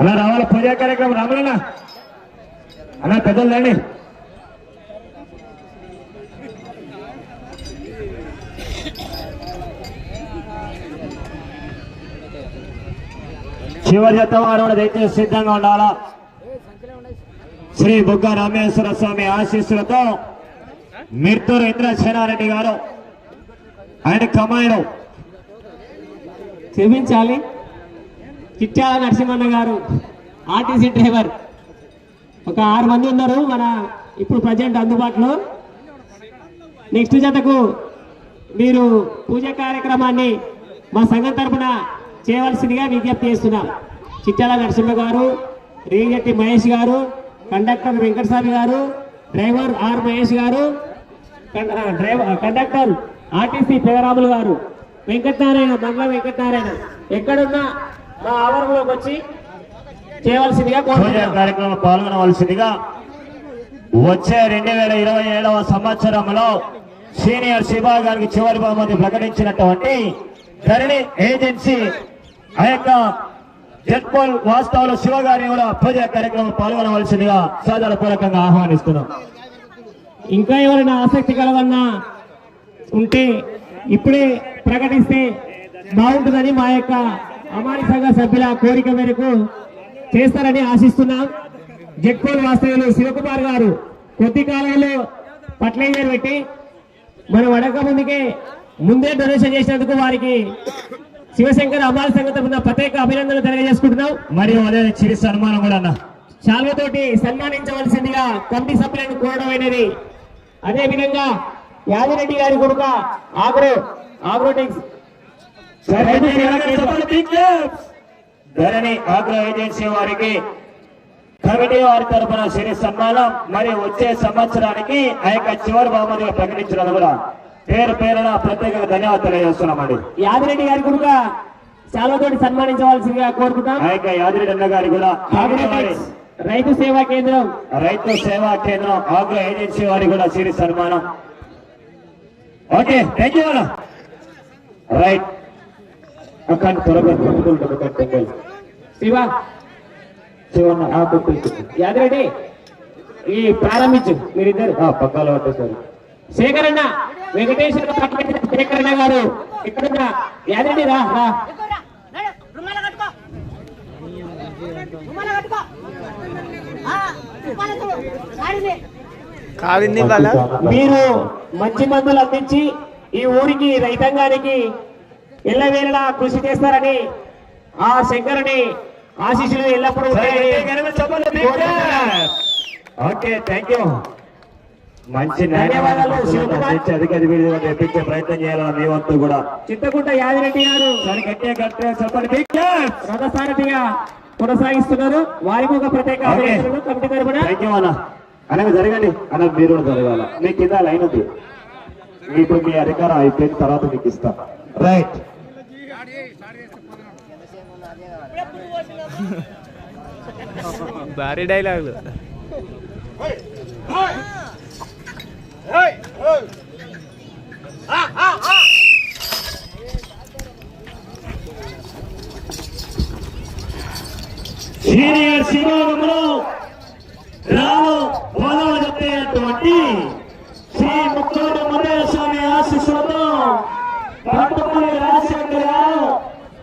అలా రావాలి పూజా కార్యక్రమం రామలన్న. అలా పెద్దలు రండి. చివరి జత వారు కూడా దయచేసి సిద్ధంగా ఉండాలా? శ్రీ బుగ్గ రామేశ్వర స్వామి ఆశీస్సులతో మిర్తూరు ఇంద్రసేనారెడ్డి గారు ఆయన కమాయడం క్షమించాలి చిట్యాల నరసింహన్న గారు ఆర్టీసీ డ్రైవర్. ఒక ఆరు మంది ఉన్నారు మన ఇప్పుడు ప్రజెంట్ అందుబాటులో. నెక్స్ట్ జతకు మీరు పూజ కార్యక్రమాన్ని మా సంఘం తరపున చేయవలసిందిగా విజ్ఞప్తి చేస్తున్నాం. చిట్టాల నరసింహ గారు రేగట్టి మహేష్ గారు కండక్టర్ వెంకటస్వామి గారు డ్రైవర్ ఆర్ మహేష్ గారు డ్రైవర్ కండక్టర్ ఆర్టీసీ పేరాములు గారు. వెంకటనారాయణ మంగళ వెంకటనారాయణ. ఎక్కడున్నా మా ఆవరణలోకి వచ్చి చేయవలసిందిగా కార్యక్రమం పాల్గొనవలసిందిగా వచ్చే రెండు వేల ఇరవై ఏడవ సంవత్సరంలో సీనియర్ శివా గారికి చివరి బహుమతి ప్రకటించినటువంటి ధరణి ఏజెన్సీ ఆ యొక్క జడ్పోల్ వాస్తవంలో శివ గారిని కూడా పూజా కార్యక్రమం పాల్గొనవలసిందిగా సాధారణ పూర్వకంగా ఆహ్వానిస్తున్నాం. ఇంకా ఎవరైనా ఆసక్తి కలవన్నా ఉంటే ఇప్పుడే ప్రకటిస్తే బాగుంటుందని మా యొక్క అమాని సంఘ సభ్యుల కోరిక మేరకు చేస్తారని ఆశిస్తున్నాం. జడ్కోల్ వాస్తవ్యులు శివకుమార్ గారు కొద్ది కాలంలో పట్లేజర్ పెట్టి మనం అడగక ముందుకే ముందే డొనేషన్ చేసినందుకు వారికి శివశంకర్ అమాల సంఘ తరపున ప్రత్యేక అభినందనలు తెలియజేసుకుంటున్నాం. మరియు అదే చిరు సన్మానం కూడా అన్న. శాల్వతోటి సన్మానించవలసిందిగా కమిటీ సభ్యులను కోరడం అనేది అదే విధంగా యాదిరెడ్డి గారి కొడుక agro Agrotex Dharani agro agency వారికి కమిటీ వారి తరఫున సిరి సన్మానం మరియు వచ్చే సంవత్సరానికి ఆ యొక్క చివరి బహుమతిగా ప్రకటించడం కూడా పేరు పేరున ప్రత్యేకంగా ధన్యవాదాలు తెలియజేస్తున్నామండి. యాదిరెడ్డి గారి కొడుక శాల్వతోటి సన్మానించవలసిందిగా కోరుకుంటాం. ఆ యొక్క యాదిరెడ్డి అన్న గారి కూడా రైతు సేవా కేంద్రం. రైతు సేవా కేంద్రం ఆగ్రో ఏజెన్సీ వారి కూడా సిరి సన్మానం ఓకే థ్యాంక్ యూ రైట్ అక్కడ త్వరగా కట్టండి శివ శివన్న ఆ యాదిరెడ్డి ఈ ప్రారంభించు మీరిద్దరు. ఆ పక్కాలో పట్టేశారు. శేఖరన్న వెంకటేశ్వర శేఖరన్న గారు ఎక్కడున్నా యాదిరెడ్డి రా రా. రుమాల కట్టుకో. మీరు మంచి మందులు అందించి ఈ ఊరికి రైతాంగానికి ఎల్లవేళలా కృషి చేస్తారని ఆ శంకరుని ఆశీస్సులు ఎల్లప్పుడూ. ఓకే థ్యాంక్ యూ మంచి ధన్యవాదాలు. అధికారి తెప్పించే ప్రయత్నం చేయాలని మీ వంతు కూడా. చింతకుంట యాదిరెడ్డి గారు. రథసారథిగా కొనసాగిస్తున్నారు. వారికి ఒక ప్రత్యేక కమిటీ తరపున. అనగా జరగండి. అన్న మీరు కూడా జరగాల. మీ కింద లైన్ ఉంది. ఇప్పుడు మీ అధికారం అయిపోయిన తర్వాత మీకు ఇస్తా. రైట్ భారీ డైలాగులు. సీనియర్ శివోగములు రావు పొలం చెప్పేటువంటి శ్రీ ముత్తూరు మురళ స్వామి ఆశీస్సులతో పట్టుపల్లి రాజశేఖర్ గారు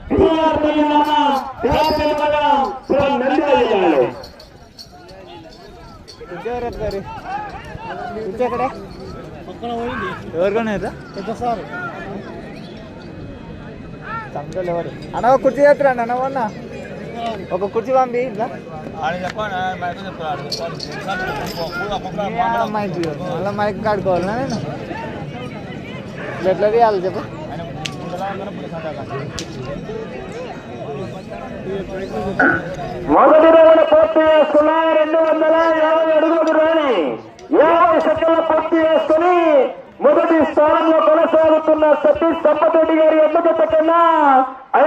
పిఆర్ కొనేదా సంతలు ఎవరు? అన్న ఒక కుర్చీ చేస్తారండి అన్న మొన్న ఒక కుర్చీ పంపి ఇట్లా. చూడు. మళ్ళా మైక్ కాడుకోవాలనా నేను? ఎట్లా తీయాలి చెప్పు. మొదటి రోజున పూర్తి చేసుకున్న రెండు వందల యాభై అడుగులు రాని యాభై సెకండ్లు పూర్తి చేసుకుని మొదటి స్థానంలో కొనసాగుతున్న సతీష్ సంపతరెడ్డి గారి ఎన్న జత కన్నా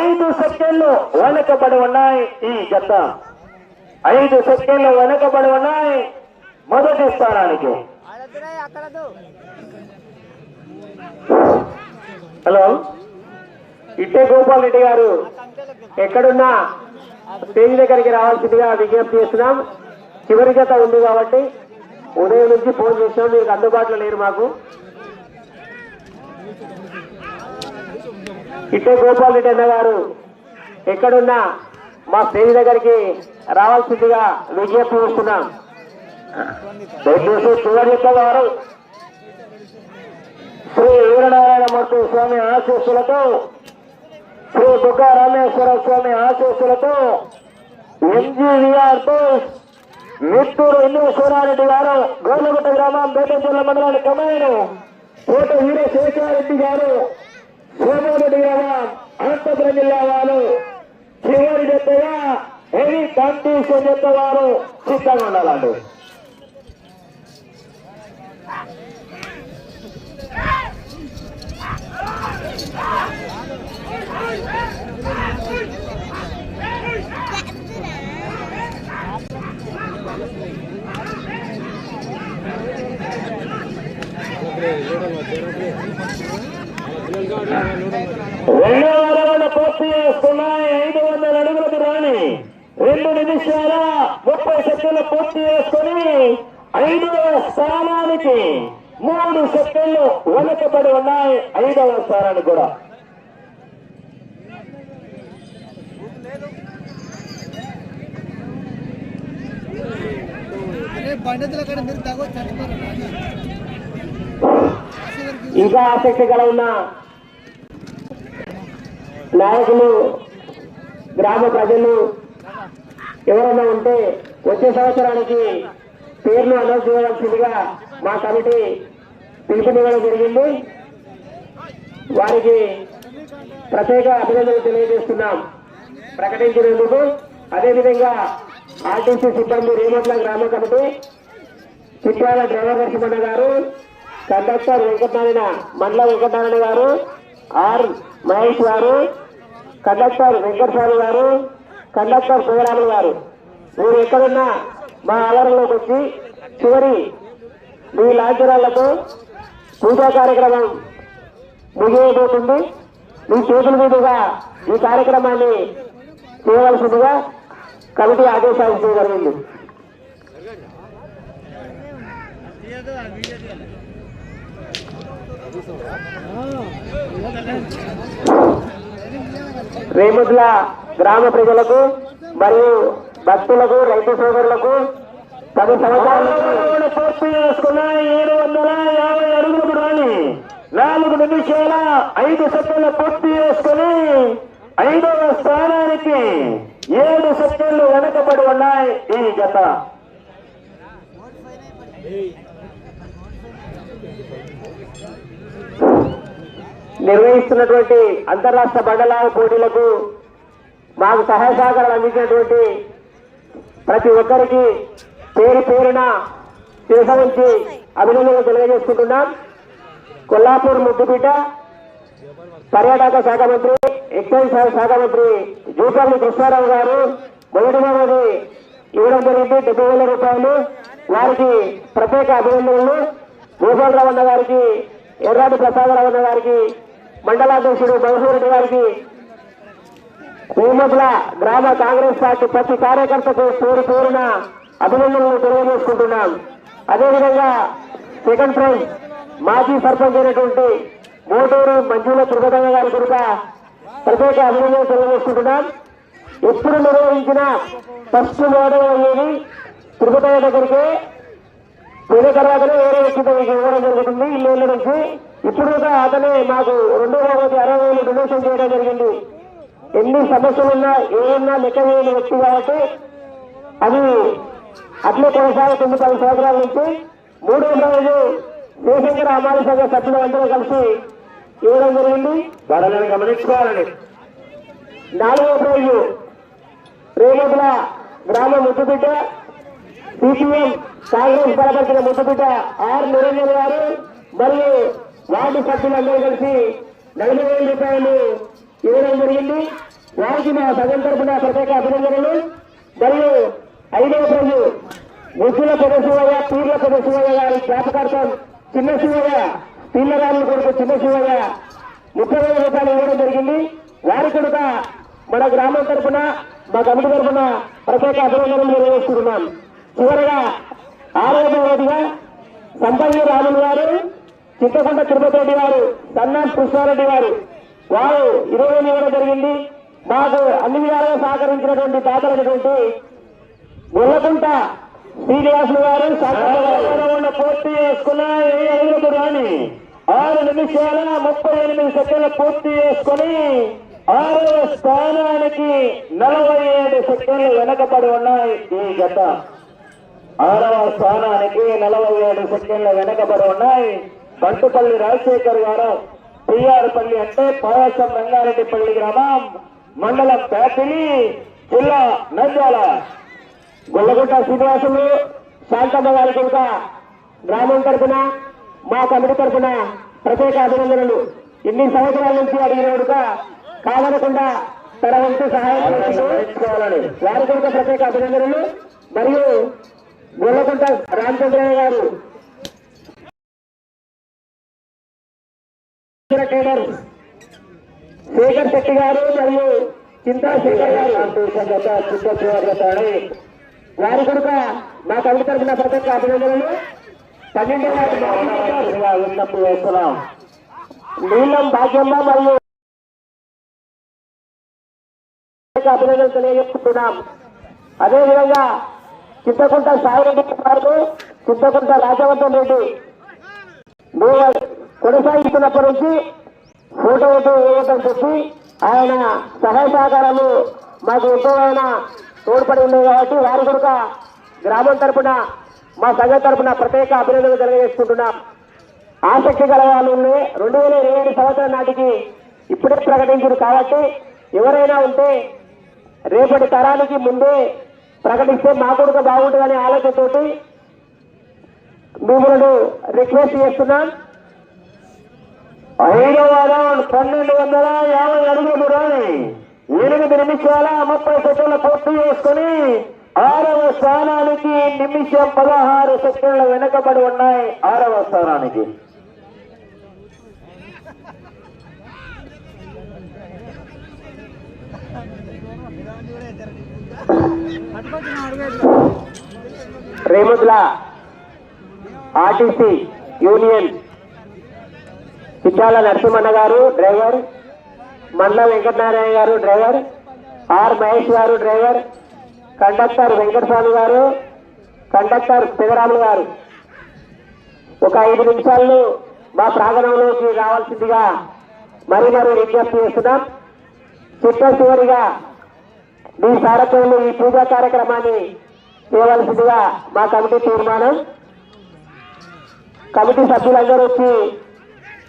ఐదు సెకండ్లు వెనకబడి ఉన్నాయి ఈ జత. ఐదు సెకండ్లు వెనకబడి ఉన్నాయి మొదటి స్థానానికి. హలో ఇట్టే గోపాల్ రెడ్డి గారు. ఎక్కడున్నా స్టేజ్ దగ్గరికి రావాల్సిందిగా విజ్ఞప్తి చేస్తున్నాం. చివరి జత ఉంది కాబట్టి ఉదయం నుంచి ఫోన్ చేసినాం. మీకు అందుబాటులో లేరు మాకు. ఇట్టే గోపాల్ రెడ్డి అన్న గారు ఎక్కడున్నా మా స్టేజ్ దగ్గరికి రావాల్సిందిగా విజ్ఞప్తి చేస్తున్నాం. దయచేసి చివరి యొక్క వారు శ్రీ వీరనారాయణ మూర్తి స్వామి ఆశీస్సులతో శ్రీ దుర్గ రామేశ్వర స్వామి ఆశీస్సులతో ఎంజీవీఆర్తో మిత్తూరు ఇంద్రేశ్వరారెడ్డి గారు గోర్లగుట్ట గ్రామం బేటంచెల్ల మండలాన్ని కమాయను. కోట వీరశేఖరారెడ్డి గారు సోమారెడ్డి గ్రామం అనంతపురం జిల్లా వారు చివరి జతగా హెవీ కాంపిటీషన్ జత వారు సిద్ధంగా ఉండాలండి రెండవ రౌండ్ పూర్తి చేస్తున్నాయి ఐదు వందల అడుగులకు రాని రెండు నిమిషాల ముప్పై సెకండ్లు పూర్తి చేసుకుని ఐదవ స్థానానికి మూడు సెకండ్లు వెనకబడి ఉన్నాయి. ఐదవ స్థానానికి కూడా. ఇంకా ఆసక్తి కల ఉన్న నాయకులు గ్రామ ప్రజలు ఎవరైనా ఉంటే వచ్చే సంవత్సరానికి పేర్లు అనౌన్స్ చేయవలసిందిగా మా కమిటీ పిలుపునివ్వడం జరిగింది. వారికి ప్రత్యేక అభినందనలు తెలియజేస్తున్నాం. ప్రకటించినందుకు అదేవిధంగా ఆర్టీసీ సిబ్బంది రేమట్ల గ్రామ కమిటీ చిట్యాల డ్రైవర్ నరసింహన్న గారు కండక్టర్ వెంకటనారాయణ మండల వెంకటనారాయణ గారు ఆర్ మహేష్ గారు కండక్టర్ వెంకటస్వామి గారు కండక్టర్ శివరాములు గారు. మీరు ఎక్కడున్నా మా ఆవరణలోకి వచ్చి చివరి మీ లాంఛనాలతో పూజా కార్యక్రమం ముగియబోతుంది. మీ చేతుల మీదుగా ఈ కార్యక్రమాన్ని చేయవలసిందిగా కమిటీ ఆదేశాలు చేయగలిగింది రేముద్ల గ్రామ ప్రజలకు మరియు భక్తులకు రైతు సోదరులకు పది సంవత్సరాలు పూర్తి చేసుకున్న ఏడు వందల యాభై అడుగులు రాని నాలుగు నిమిషాల ఐదు సెకండ్లు పూర్తి చేసుకుని ఐదవ స్థానానికి ఏడు సెకండ్లు వెనకబడి ఉన్నాయి ఈ జత. నిర్వహిస్తున్నటువంటి అంతరాష్ట్ర బండలాల పోటీలకు మాకు సహాయ సహకారాలు అందించినటువంటి ప్రతి ఒక్కరికి పేరు పేరున శిరస అభినందనలు తెలియజేసుకుంటున్నాం. కొల్లాపూర్ ముద్దుపీట పర్యాటక శాఖ మంత్రి ఎక్సైజ్ శాఖ మంత్రి జూపల్లి కృష్ణారావు గారు మొదటి ఇవ్వడం జరిగింది. డెబ్బై వేల రూపాయలు. వారికి ప్రత్యేక అభినందనలు. భూపాలరావు అన్న గారికి ఎర్రాటి ప్రసాదరావు అన్న గారికి మండలాధ్యక్షుడు మధుసూరెడ్డి గారికి కూమట్ల గ్రామ కాంగ్రెస్ పార్టీ ప్రతి కార్యకర్తకు పేరు పేరున అభినందనలు తెలియజేసుకుంటున్నాం. అదేవిధంగా సెకండ్ ప్రైజ్ మాజీ సర్పంచ్ అయినటువంటి మోటూరు మంజుల తిరుపతయ్య గారి కొడుక ప్రత్యేక అభినందన తెలియజేసుకుంటున్నాం. ఎప్పుడు నిర్వహించిన ఫస్ట్ మోడల్ అనేది తిరుపతి దగ్గరికి పోయిన తర్వాతనే వేరే వ్యక్తితో ఇవ్వడం జరుగుతుంది. ఇల్లు నుంచి ఇప్పుడు కూడా అతనే మాకు రెండు వేల ఒకటి అరవై వేలు డొనేషన్ చేయడం జరిగింది. ఎన్ని సమస్యలున్నా ఏమన్నా లెక్క వేయని వ్యక్తి కాబట్టి అది అట్లే కొనసాగుతుంది. పది సంవత్సరాల నుంచి మూడు రోజు శివశంకర అమాల సంఘ సభ్యులు అందరూ కలిసి ఇవ్వడం జరిగింది వాళ్ళని గమనించుకోవాలని నాలుగో ప్రైజు. రేమతుల గ్రామ ముద్దుబిడ్డ సిపిఎం కాంగ్రెస్ బలపరిచిన ముద్దుబిడ్డ ఆర్ నిరంజన్ గారు. మరియు వార్డు సభ్యులందరూ కలిసి నలభై వేల రూపాయలు ఇవ్వడం జరిగింది. వారికి మా సగం తరఫున ప్రత్యేక అభినందనలు. మరియు ఐదవ ప్రజలు ముసుల పెదశివయ్య పీర్ల పెదశివయ్య గారి జ్ఞాపకార్థం చిన్న శివయ్య పిల్లరాముల కొడుకు చిన్న శివయ్య ముప్పై వేల రూపాయలు ఇవ్వడం జరిగింది. వారి కొడుక మన గ్రామం తరఫున మా కమిటీ తరఫున ప్రత్యేక అభినందనలు నిర్వహిస్తున్నాం చివరగా ఆరోగ్యవాదిగా సంపల్లి రాములు గారు చింతకుంట తిరుపతి రెడ్డి గారు సన్నా కృష్ణారెడ్డి గారు వారు ఇరవై ఇవ్వడం జరిగింది. మాకు అన్ని విధాలుగా సహకరించినటువంటి దాతలైనటువంటి గొల్లకుంట శ్రీనివాసులు గారు సాధారణ పూర్తి చేసుకున్న ఏ అడుగులు రాని ఆరు నిమిషాల ముప్పై ఎనిమిది సెకండ్లు పూర్తి చేసుకుని ఆరవ స్థానానికి నలభై ఏడు సెకండ్లు వెనకబడి ఉన్నాయి ఈ గత ఆరవ స్థానానికి నలభై ఏడు సెకండ్లు వెనకబడి ఉన్నాయి. బంటుపల్లి రాజశేఖర్ గారు పిఆర్పల్లి అంటే పాయసం రంగారెడ్డిపల్లి గ్రామం మండలం పేపిలి జిల్లా నంద్యాల. గొల్లగుంట శ్రీనివాసులు శాంతమ్మ గారి గ్రామం తరపున మా కమిటీ తరపున ప్రత్యేక అభినందనలు. ఇన్ని సంవత్సరాల నుంచి అడిగిన కనుక కాదనకుండా తన వంతు సహాయం చేసుకోవాలని వారి కనుక ప్రత్యేక అభినందనలు. మరియు గొల్లకుంట రామచంద్రయ్య గారు ట్రేడర్ శేఖర్ శెట్టి గారు మరియు చింతా శేఖర్ గారు. వారి కనుక మా కవిత తరఫున ప్రత్యేక అభినందనలు. పన్నెండు విన్నప్పు వేస్తున్నాం. నీలం భాగ్యమ్మ మరియు అభినందనలు తెలియజేస్తున్నాం అదేవిధంగా చింతకుంట సాయిరెడ్డి గారు చింతకుంట రాజవర్ధన్ రెడ్డి. కొనసాగిస్తున్నప్పటి నుంచి ఫోటో ఒకటి వేయటం చెప్పి ఆయన సహాయ సహకారాలు మాకు ఎక్కువైనా తోడ్పడి ఉన్నాయి కాబట్టి వారి కనుక గ్రామం తరపున మా సంఘం తరపున ప్రత్యేక అభినందనలు తెలియజేసుకుంటున్నాం. ఆసక్తి గల వాళ్ళు రెండు వేల ఇరవై ఏడు సంవత్సరం నాటికి ఇప్పుడే ప్రకటించారు కాబట్టి ఎవరైనా ఉంటే రేపటి తరానికి ముందే ప్రకటిస్తే మా కొడుకు బాగుంటుందనే ఆలోచనతోటి మిమ్మల్ని రిక్వెస్ట్ చేస్తున్నాం. ఐదవ వారం పన్నెండు వందల యాభై అడుగులు రాని ఎనిమిది నిమిషాల ముప్పై సెకండ్లు పూర్తి చేసుకుని ఆరవ స్థానానికి నిమిషం పదహారు సెకండ్లు వెనుకబడి ఉన్నాయి. ఆరవ స్థానానికి. Remudla RTC union Chittala Narasimhanna garu driver మండల వెంకటనారాయణ గారు డ్రైవర్ ఆర్ మహేష్ గారు డ్రైవర్ కండక్టర్ వెంకటస్వామి గారు కండక్టర్ శివరాములు గారు. ఒక ఐదు నిమిషాల్లో మా ప్రాంగణంలోకి రావాల్సిందిగా మరీ మరీ విజ్ఞప్తి చేస్తున్నాం. చిట్ట చివరిగా మీ సారథ్యంలో ఈ పూజా కార్యక్రమాన్ని చేయవలసిందిగా మా కమిటీ తీర్మానం. కమిటీ సభ్యులందరూ వచ్చి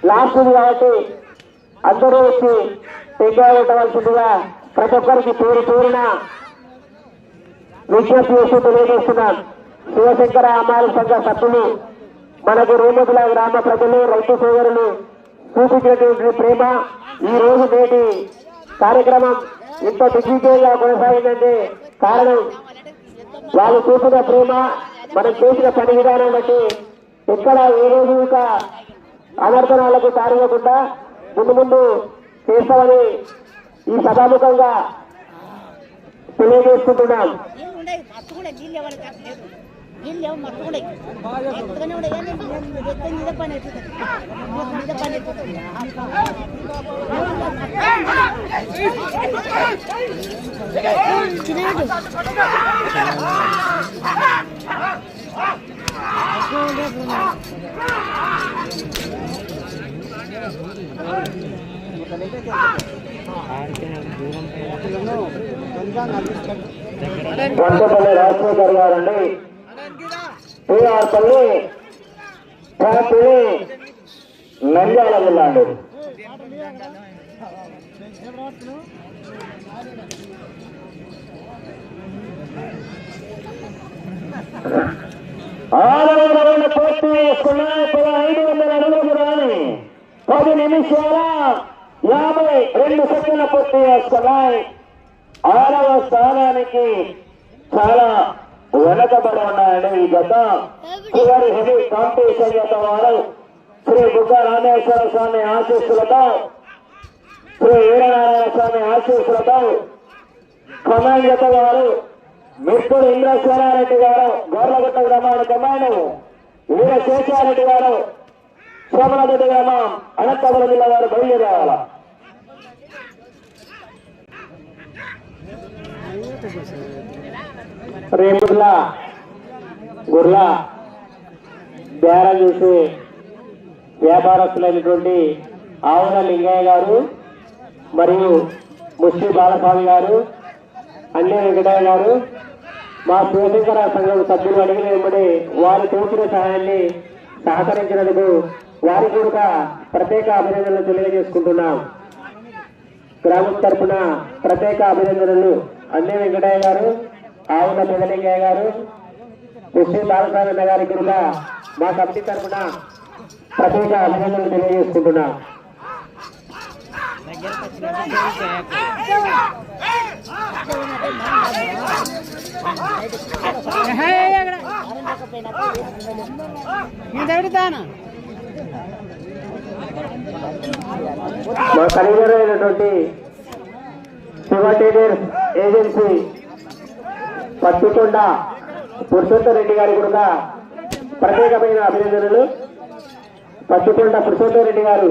లాస్ట్ ఉంది కాబట్టి అందరూ వచ్చి టెంకాయ ఉండవలసిందిగా ప్రతి ఒక్కరికి పేరు పేరున విజ్ఞప్తి చేసి తెలియజేస్తున్నాం శివశంకర అమ్మాయిల సంఘ సభ్యులు మనకు రేమతుల గ్రామ ప్రజలు రైతు సోదరులు చూపించినటువంటి ప్రేమ ఈ రోజు నేటి కార్యక్రమం ఇంత దిగ్విజయంగా కొనసాగిందంటే కారణం వాళ్ళు చూపిన ప్రేమ మనం చేసిన పని విధానం బట్టి ఎక్కడ ఏ రోజు ఇంకా అనర్థనాలకు తారగకుండా ముందు ముందు చేస్తామని ఈ సభాముఖంగా తెలియజేసుకుంటున్నాం. నీళ్ళు అట్లా లేదు. నీళ్ళు లేవు మత్తు కూడా ఎత్తుగానే ఉండే కానీ ఎత్తే మీద పని మీద పని అవుతుంది చిన్నడు వంటపల్లి రాజశేఖర్ గారండి. టీఆర్ పల్లి పల్లి నంద్యాల జిల్లా అండి. ఆరవ పూర్తి చేసుకున్నాయి పదహైదు వందల అడుగులు రాని పది నిమిషాల యాభై రెండు సెకండ్ల పూర్తి చేసుకున్నాయి. ఆరవ స్థానానికి చాలా వెనకబడి ఉన్నాయండి ఈ గత చివరి హెవీ కాంపిటీషన్ గత వారు శ్రీ బుగ్గ రామేశ్వర స్వామి ఆశీస్సులతో శ్రీ వీరనారాయణ స్వామి ఆశీస్సులతో కమాండ్ గత గారు మిత్రుడు ఇంద్రసేనారెడ్డి గారు గోర్లగుట్ట గ్రామాల కమాండ్ వీర శేషారెడ్డి గారు సోమనాథరెడ్డి గ్రామం అనంతపురం జిల్లా గారు బయలుదేరాల రేముర్లా గుర్ల బేరం చూసే వ్యాపారస్తులైనటువంటి ఆవుల లింగయ్య గారు మరియు ముస్లిం బాలస్వామి గారు అన్ని వెంకటయ్య గారు మా శివశంకర సంఘం సభ్యులు అడిగిన వెంబడి వారు తోచిన సహాయాన్ని సహకరించినందుకు వారి కూడా ప్రత్యేక అభినందనలు తెలియజేసుకుంటున్నాం. గ్రామం తరపున ప్రత్యేక అభినందనలు. అన్ని వెంకటయ్య గారు ఆవుల పెదలింగయ్య గారు కృష్ణ బాలస్వామి గారికి కూడా మా కమిటీ తరఫున ప్రత్యేక అభినందనలు తెలియజేసుకుంటున్నా. మా కన్వీనర్ ఏజెన్సీ పత్తికొండ పురుషోత్తర రెడ్డి గారి కూడా ప్రత్యేకమైన అభినందనలు. పత్తికొండ పురుషోత్తర రెడ్డి గారు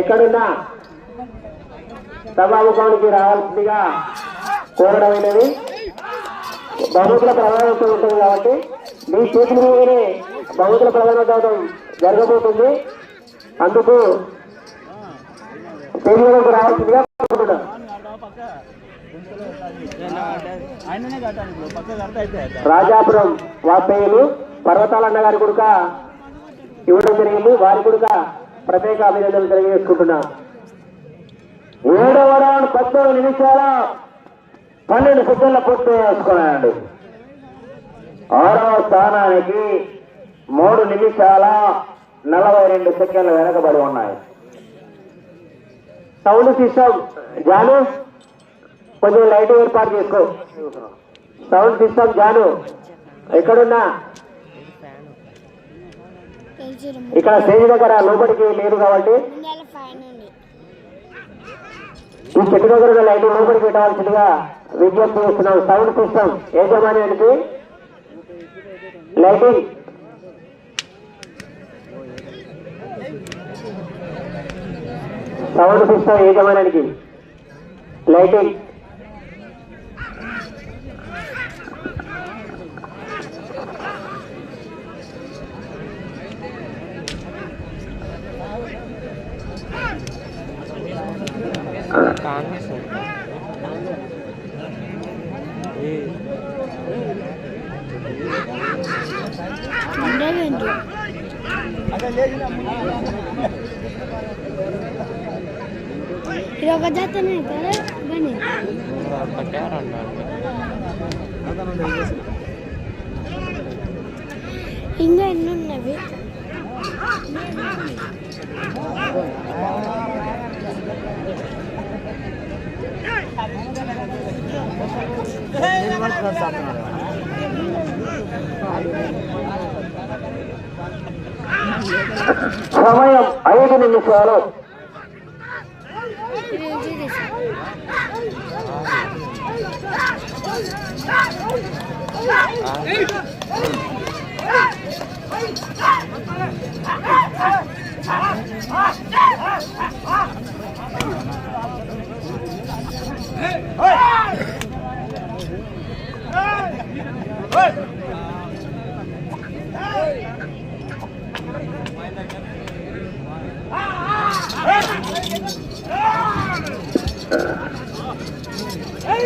ఎక్కడున్నా సభాముఖానికి రావాల్సిందిగా కోరడమైనది. బహుమతుల ప్రధానోత్సవం ఉంటుంది కాబట్టి మీ చేతుల మీదనే బహుమతుల ప్రధానోత్సవం జరగబోతుంది. అందుకు పేరుకు రావాల్సిందిగా కోరుకుంటున్నాం రాజాపురం వాస్తవ్యులు పర్వతాలన్న గారి కొడుక ఇవ్వడం జరిగింది. వారి కొడుక ప్రత్యేక అభినందనలు తెలియజేసుకుంటున్నా ఏడవ రౌండ్ పద్దెనిమిది నిమిషాల పన్నెండు సెకండ్ల పూర్తి చేసుకున్నాడు ఆరవ స్థానానికి మూడు నిమిషాల నలభై రెండు సెకండ్లు వెనకబడి ఉన్నాయి. సౌండ్ సిస్టమ్ జాను కొంచెం లైట్ ఏర్పాటు చేసుకో. Sound system Janu. ఎక్కడున్నా? ఇక్కడ స్టేజ్ దగ్గర లోపలికి లేదు కాబట్టి. ఈ చెట్టు దగ్గర ఉన్న లైట్ లోపలికి పెట్టవలసిందిగా విజ్ఞప్తి చేస్తున్నాం. సౌండ్ సిస్టమ్ యజమానికి లైటింగ్. సౌండ్ సిస్టమ్ యజమానికి లైటింగ్. ఉండేవేంటి ఇది ఒక జాతనే కదా బని ఇంకా ఎన్నున్నవి సమయం ఐదు నిమిషాలు Ah! Hey,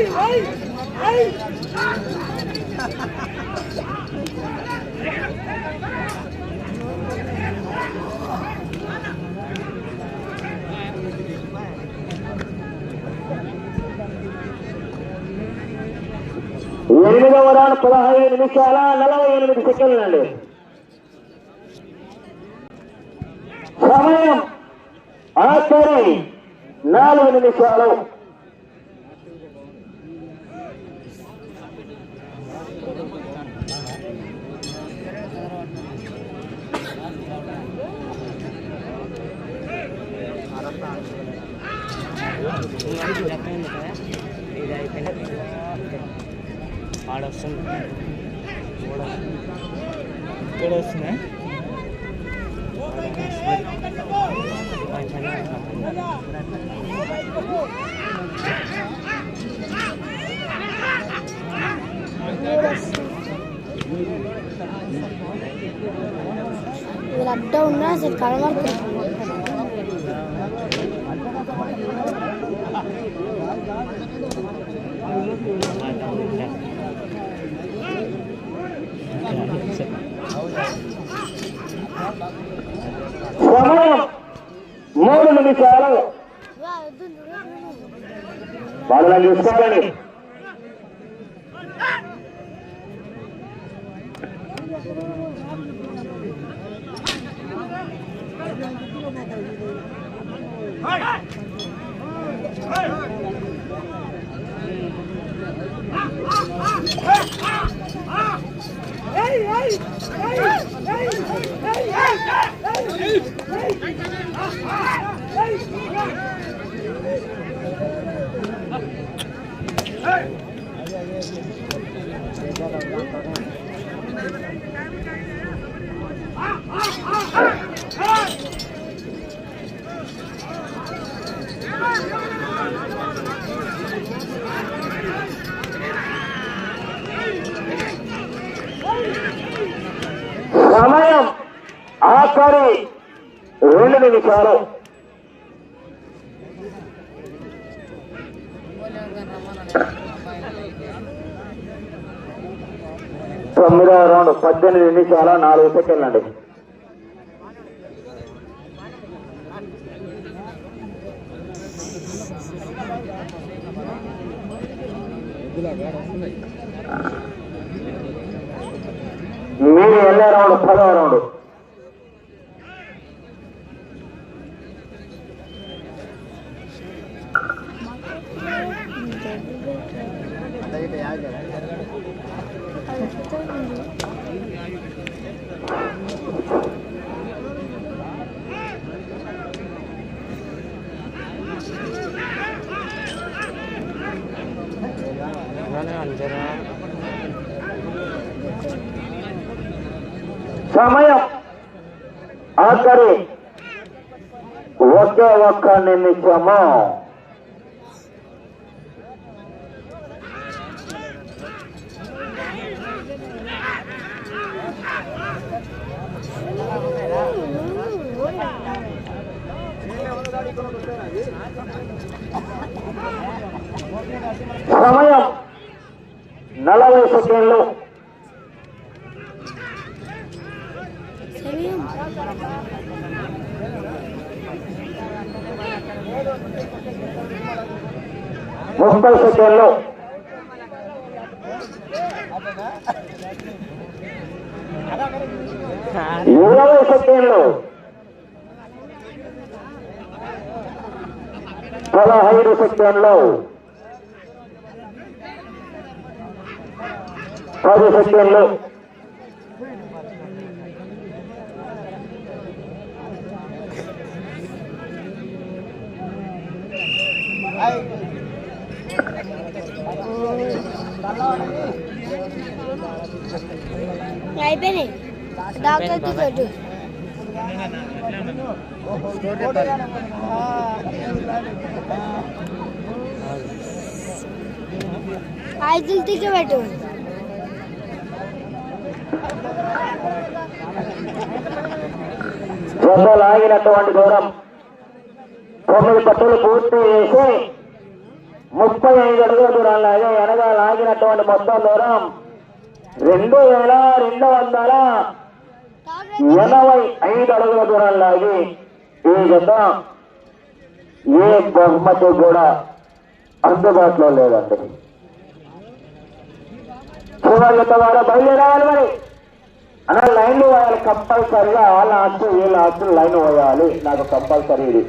hey, hey! Round పదహైదు నిమిషాల నలభై ఎనిమిది సెకండ్లు అండి. సమయం ఆఖరి నాలుగు నిమిషాలు. ఇక్కడ వస్తున్నాయి వీళ్ళు అడ్డా ఉన్నా అసలు కనబడుతుంది మూడు నిమిషాలు వాళ్ళని చూసుకోవాలని Hey! Hey! ఆఖరి రెండు నిమిషాలు తొమ్మిదవ రౌండ్ పద్దెనిమిది నిమిషాల నాలుగు సెకండ్లు అండి మీరు వెళ్ళే రౌండ్ పదవ రౌండ్. సమయం ఆఖరి ఒకే ఒక్క నిమిషము. ముప్పై సెకండ్లు ఇరవై సెకండ్లు పదహైదు సెకండ్లు పది సెకండ్లు అయిపోయినాయి. డాక్టర్ టికెట్ ఐదు టికెట్. పెట్టు జత లాగినటువంటి దూరం తొమ్మిది పట్టులు పూర్తి చేసి ముప్పై ఐదు అడుగుల దూరం లాగే వెనక లాగినటువంటి మొత్తం దూరం రెండు వేల రెండు వందల ఎనభై ఐదు అడుగుల దూరం లాగి ఈ గత ఏ బహుమతి కూడా అందుబాటులో లేదండి. చివరి వారు బయలుదేరాలి మరి. అన్న లైన్లు పోయాలి కంపల్సరిగా వాళ్ళ ఆస్తులు వీళ్ళ ఆస్తులు లైన్ పోయాలి. నాకు కంపల్సరీ ఇది.